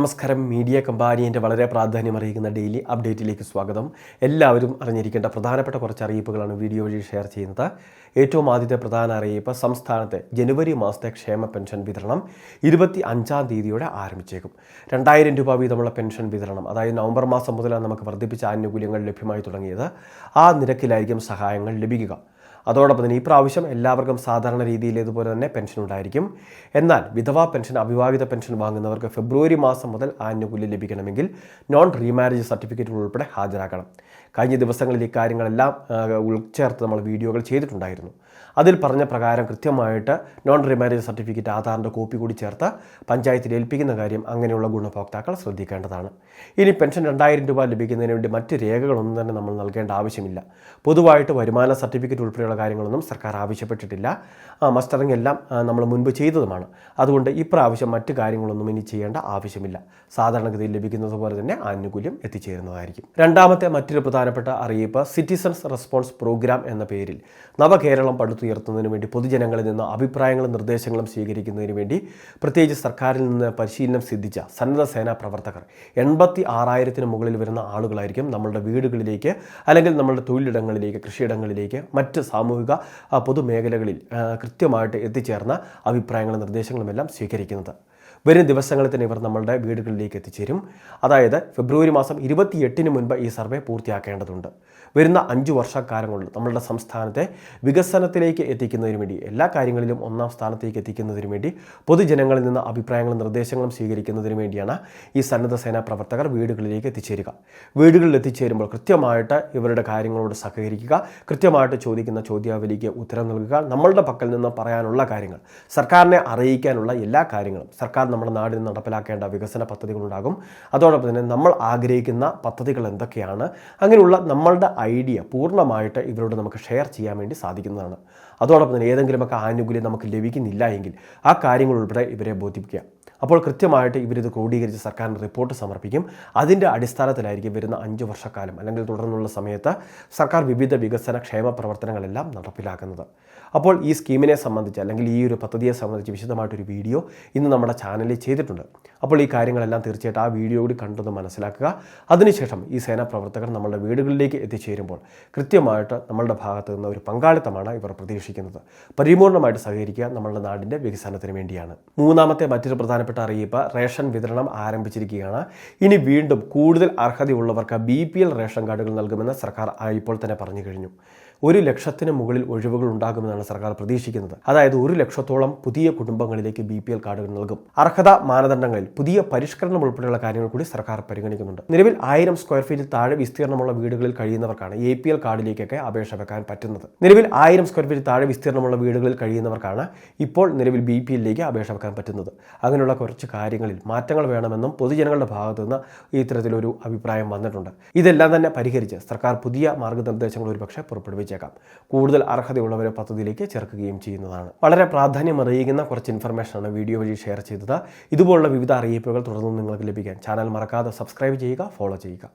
നമസ്കാരം മീഡിയ കമ്പാനിയന്റെ വളരെ പ്രാധാന്യം അറിയിക്കുന്ന ഡെയിലി അപ്ഡേറ്റിലേക്ക് സ്വാഗതം. എല്ലാവരും അറിഞ്ഞിരിക്കേണ്ട പ്രധാനപ്പെട്ട കുറച്ച് അറിയിപ്പുകളാണ് വീഡിയോ വഴി ഷെയർ ചെയ്യുന്നത്. ഏറ്റവും ആദ്യത്തെ പ്രധാന അറിയിപ്പ് സംസ്ഥാനത്തെ ജനുവരി മാസത്തെ ക്ഷേമ പെൻഷൻ വിതരണം ഇരുപത്തി അഞ്ചാം തീയതിയോടെ ആരംഭിച്ചേക്കും. രണ്ടായിരം രൂപ വീതമുള്ള പെൻഷൻ വിതരണം അതായത് നവംബർ മാസം മുതലാണ് നമുക്ക് വർദ്ധിപ്പിച്ച ആനുകൂല്യങ്ങൾ ലഭ്യമായി തുടങ്ങിയത്. ആ നിരക്കിലായിരിക്കും സഹായങ്ങൾ ലഭിക്കുക. അതോടൊപ്പം തന്നെ ഈ പ്രാവശ്യം എല്ലാവർക്കും സാധാരണ രീതിയിലേതുപോലെ തന്നെ പെൻഷൻ ഉണ്ടായിരിക്കും. എന്നാൽ വിധവാ പെൻഷൻ അവിവാഹിത പെൻഷൻ വാങ്ങുന്നവർക്ക് ഫെബ്രുവരി മാസം മുതൽ ആനുകൂല്യം ലഭിക്കണമെങ്കിൽ നോൺ റീമാരേജ് സർട്ടിഫിക്കറ്റുകൾ ഉൾപ്പെടെ ഹാജരാക്കണം. കഴിഞ്ഞ ദിവസങ്ങളിൽ ഈ കാര്യങ്ങളെല്ലാം ഉൾച്ചേർത്ത് നമ്മൾ വീഡിയോകൾ ചെയ്തിട്ടുണ്ടായിരുന്നു. അതിൽ പറഞ്ഞ പ്രകാരം കൃത്യമായിട്ട് നോൺ റീമാരേജ് സർട്ടിഫിക്കറ്റ് ആധാറിന്റെ കോപ്പി കൂടി ചേർത്ത് പഞ്ചായത്തിൽ ഏൽപ്പിക്കുന്ന കാര്യം അങ്ങനെയുള്ള ഗുണഭോക്താക്കൾ ശ്രദ്ധിക്കേണ്ടതാണ്. ഇനി പെൻഷൻ രണ്ടായിരം രൂപ ലഭിക്കുന്നതിന് വേണ്ടി മറ്റ് രേഖകളൊന്നും തന്നെ നമ്മൾ നൽകേണ്ട ആവശ്യമില്ല. പൊതുവായിട്ട് വരുമാന സർട്ടിഫിക്കറ്റ് ഉൾപ്പെടെയുള്ള കാര്യങ്ങളൊന്നും സർക്കാർ ആവശ്യപ്പെട്ടിട്ടില്ല. മസ്റ്ററിംഗ് എല്ലാം നമ്മൾ മുൻപ് ചെയ്തതുമാണ്. അതുകൊണ്ട് ഇപ്രാവശ്യം മറ്റ് കാര്യങ്ങളൊന്നും ഇനി ചെയ്യേണ്ട ആവശ്യമില്ല. സാധാരണഗതിയിൽ ലഭിക്കുന്നത് പോലെ തന്നെ ആനുകൂല്യം എത്തിച്ചേരുന്നതായിരിക്കും. രണ്ടാമത്തെ മറ്റൊരു പ്രധാനപ്പെട്ട അറിയിപ്പ് സിറ്റിസൺസ് റെസ്പോൺസ് പ്രോഗ്രാം എന്ന പേരിൽ നവകേരളം പടുത്തുയർത്തുന്നതിന് വേണ്ടി പൊതുജനങ്ങളിൽ നിന്ന് അഭിപ്രായങ്ങളും നിർദ്ദേശങ്ങളും സ്വീകരിക്കുന്നതിന് വേണ്ടി പ്രത്യേകിച്ച് സർക്കാരിൽ നിന്ന് പരിശീലനം സിദ്ധിച്ച സന്നദ്ധ സേനാ പ്രവർത്തകർ എൺപത്തി ആറായിരത്തിന് മുകളിൽ വരുന്ന ആളുകളായിരിക്കും നമ്മളുടെ വീടുകളിലേക്ക് അല്ലെങ്കിൽ നമ്മളുടെ തൊഴിലിടങ്ങളിലേക്ക് കൃഷിയിടങ്ങളിലേക്ക് മറ്റ് സാമൂഹിക പൊതുമേഖലകളിൽ കൃത്യമായിട്ട് എത്തിച്ചേർന്ന അഭിപ്രായങ്ങളും നിർദ്ദേശങ്ങളുമെല്ലാം സ്വീകരിക്കുന്നത്. വരും ദിവസങ്ങളിൽ തന്നെ ഇവർ നമ്മളുടെ വീടുകളിലേക്ക് എത്തിച്ചേരും. അതായത് ഫെബ്രുവരി മാസം ഇരുപത്തിയെട്ടിന് മുൻപ് ഈ സർവേ പൂർത്തിയാക്കേണ്ടതുണ്ട്. വരുന്ന അഞ്ച് വർഷക്കാലം കൊണ്ട് നമ്മളുടെ സംസ്ഥാനത്തെ വികസനത്തിലേക്ക് എത്തിക്കുന്നതിന് വേണ്ടി എല്ലാ കാര്യങ്ങളിലും ഒന്നാം സ്ഥാനത്തേക്ക് എത്തിക്കുന്നതിന് വേണ്ടി പൊതുജനങ്ങളിൽ നിന്ന് അഭിപ്രായങ്ങളും നിർദ്ദേശങ്ങളും സ്വീകരിക്കുന്നതിന് വേണ്ടിയാണ് ഈ സന്നദ്ധ സേനാ പ്രവർത്തകർ വീടുകളിലേക്ക് എത്തിച്ചേരുക. വീടുകളിൽ എത്തിച്ചേരുമ്പോൾ കൃത്യമായിട്ട് ഇവരുടെ കാര്യങ്ങളോട് സഹകരിക്കുക കൃത്യമായിട്ട് ചോദിക്കുന്ന ചോദ്യാവലിക്ക് ഉത്തരം നൽകുക നമ്മളുടെ പക്കൽ നിന്ന് പറയാനുള്ള കാര്യങ്ങൾ സർക്കാരിനെ അറിയിക്കാനുള്ള എല്ലാ കാര്യങ്ങളും സർക്കാർ നമ്മുടെ നാടിന് നടപ്പിലാക്കേണ്ട വികസന പദ്ധതികളുണ്ടാകും. അതോടൊപ്പം തന്നെ നമ്മൾ ആഗ്രഹിക്കുന്ന പദ്ധതികൾ എന്തൊക്കെയാണ്? അങ്ങനെയുള്ള നമ്മളുടെ ഐഡിയ പൂർണമായിട്ട് ഇവരോട് നമുക്ക് ഷെയർ ചെയ്യാൻ വേണ്ടി സാധിക്കുന്നതാണ്. അതോടൊപ്പം തന്നെ ഏതെങ്കിലുമൊക്കെ ആനുകൂല്യം നമുക്ക് ലഭിക്കുന്നില്ല എങ്കിൽ ആ കാര്യങ്ങൾ ഉൾപ്പെടെ ഇവരെ ബോധിപ്പിക്കുക. അപ്പോൾ കൃത്യമായിട്ട് ഇവരിത് ക്രോഡീകരിച്ച് സർക്കാരിന് റിപ്പോർട്ട് സമർപ്പിക്കും. അതിന്റെ അടിസ്ഥാനത്തിലായിരിക്കും വരുന്ന അഞ്ച് വർഷക്കാലം അല്ലെങ്കിൽ തുടർന്നുള്ള സമയത്ത് സർക്കാർ വിവിധ വികസന ക്ഷേമ പ്രവർത്തനങ്ങളെല്ലാം നടപ്പിലാക്കുന്നത്. അപ്പോൾ ഈ സ്കീമിനെ സംബന്ധിച്ച് അല്ലെങ്കിൽ ഈ ഒരു പദ്ധതിയെ സംബന്ധിച്ച് വിശദമായിട്ടൊരു വീഡിയോ ഇന്ന് നമ്മുടെ ചാനലിൽ ചെയ്തിട്ടുണ്ട്. അപ്പോൾ ഈ കാര്യങ്ങളെല്ലാം തീർച്ചയായിട്ടും ആ വീഡിയോ കൂടി കണ്ടൊന്ന് മനസ്സിലാക്കുക. അതിനുശേഷം ഈ സേനാ പ്രവർത്തകർ നമ്മളുടെ വീടുകളിലേക്ക് എത്തിച്ചേരുമ്പോൾ കൃത്യമായിട്ട് നമ്മളുടെ ഭാഗത്ത് നിന്ന് ഒരു പങ്കാളിത്തമാണ് ഇവർ പ്രതീക്ഷിക്കുന്നത്. പരിപൂർണമായിട്ട് സഹകരിക്കുക നമ്മളുടെ നാടിന്റെ വികസനത്തിന് വേണ്ടിയാണ്. മൂന്നാമത്തെ മറ്റൊരു പ്രധാനപ്പെട്ട അറിയിപ്പ് റേഷൻ വിതരണം ആരംഭിച്ചിരിക്കുകയാണ്. ഇനി വീണ്ടും കൂടുതൽ അർഹതയുള്ളവർക്ക് ബി പി എൽ റേഷൻ കാർഡുകൾ നൽകുമെന്ന് സർക്കാർ ഇപ്പോൾ തന്നെ പറഞ്ഞു കഴിഞ്ഞു. ഒരു ലക്ഷത്തിന് മുകളിൽ ഒഴിവുകൾ ഉണ്ടാകുമെന്നാണ് സർക്കാർ പ്രതീക്ഷിക്കുന്നത്. അതായത് ഒരു ലക്ഷത്തോളം പുതിയ കുടുംബങ്ങളിലേക്ക് ബി പി എൽ കാർഡുകൾ നൽകും. അർഹത മാനദണ്ഡങ്ങളിൽ പുതിയ പരിഷ്കരണം ഉൾപ്പെടെയുള്ള കാര്യങ്ങൾ കൂടി സർക്കാർ പരിഗണിക്കുന്നുണ്ട്. നിലവിൽ ആയിരം സ്ക്വയർ ഫീറ്റിൽ താഴെ വിസ്തീർണമുള്ള വീടുകളിൽ കഴിയുന്നവർക്കാണ് എ പി എൽ കാർഡിലേക്കൊക്കെ അപേക്ഷ വെക്കാൻ പറ്റുന്നത്. നിലവിൽ ആയിരം സ്ക്വയർ ഫീറ്റ് താഴെ വിസ്തീർണമുള്ള വീടുകളിൽ കഴിയുന്നവർക്കാണ് ഇപ്പോൾ നിലവിൽ ബി പി എല്ലിലേക്ക് അപേക്ഷ വെക്കാൻ പറ്റുന്നത്. അങ്ങനെയുള്ള കുറച്ച് കാര്യങ്ങളിൽ മാറ്റങ്ങൾ വേണമെന്നും പൊതുജനങ്ങളുടെ ഭാഗത്തു നിന്ന് ഇത്തരത്തിലൊരു അഭിപ്രായം വന്നിട്ടുണ്ട്. ഇതെല്ലാം തന്നെ പരിഹരിച്ച് സർക്കാർ പുതിയ മാർഗനിർദ്ദേശങ്ങൾ ഒരുപക്ഷെ പുറപ്പെടുവിച്ചേക്കാം കൂടുതൽ അർഹതയുള്ളവരെ പദ്ധതിയിലേക്ക് ചേർക്കുകയും ചെയ്യുന്നതാണ്. വളരെ പ്രാധാന്യം അറിയിക്കുന്ന കുറച്ച് ഇൻഫർമേഷനാണ് വീഡിയോ വഴി ഷെയർ ചെയ്തത്. ഇതുപോലുള്ള വിവിധ അറിയിപ്പുകൾ തുടർന്നും നിങ്ങൾക്ക് ലഭിക്കാൻ ചാനൽ മറക്കാതെ സബ്സ്ക്രൈബ് ചെയ്യുക ഫോളോ ചെയ്യുക.